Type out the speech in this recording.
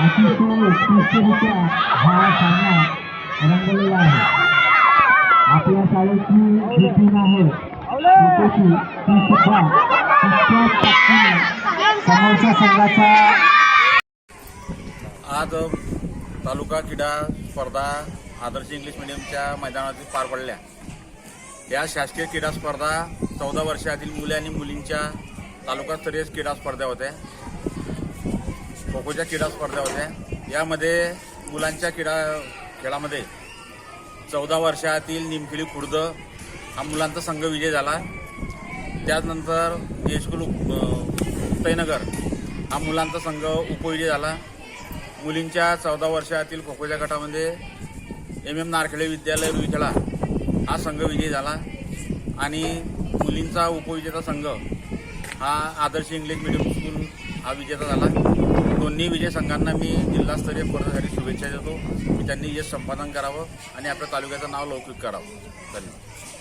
अतिशय भव्यरित्या हा सामना रंगलेला आहे. आपल्या शाळेची जी टीम आहे क्रिकेटची ती सुद्धा समोरच्या संघाचा आज तालुका क्रीडा स्पर्धा आदर्श इंग्लिश मिडियमच्या मैदानातील पार पडल्या. या शासकीय क्रीडा स्पर्धा चौदा वर्षातील मुले आणि मुलींच्या तालुकास्तरीय क्रीडा स्पर्धा होत्या खो खोच्या क्रीडा स्पर्धा होत्या. यामध्ये मुलांच्या क्रीडा खेळामध्ये चौदा वर्षातील निमखिली खुर्द हा मुलांचा संघ विजय झाला. त्यानंतर जयस्कूल उदयनगर हा मुलांचा संघ उपविजय झाला. मुलींच्या चौदा वर्षातील खो खोच्या गटामध्ये एम एम नारखेडे विद्यालय रुईखेळा हा संघ विजयी झाला. आणि मुलींचा उपविजेता संघ हा आदर्श इंग्लिश मिडियम स्कूल हा विजेता झाला. दोन्ही विजय संघांना मी जिल्हास्तरीय स्पर्धेसाठी शुभेच्छा देतो. की त्यांनी यश संपादन करावं आणि आपल्या तालुक्याचं नाव लौकिक करावं. धन्यवाद.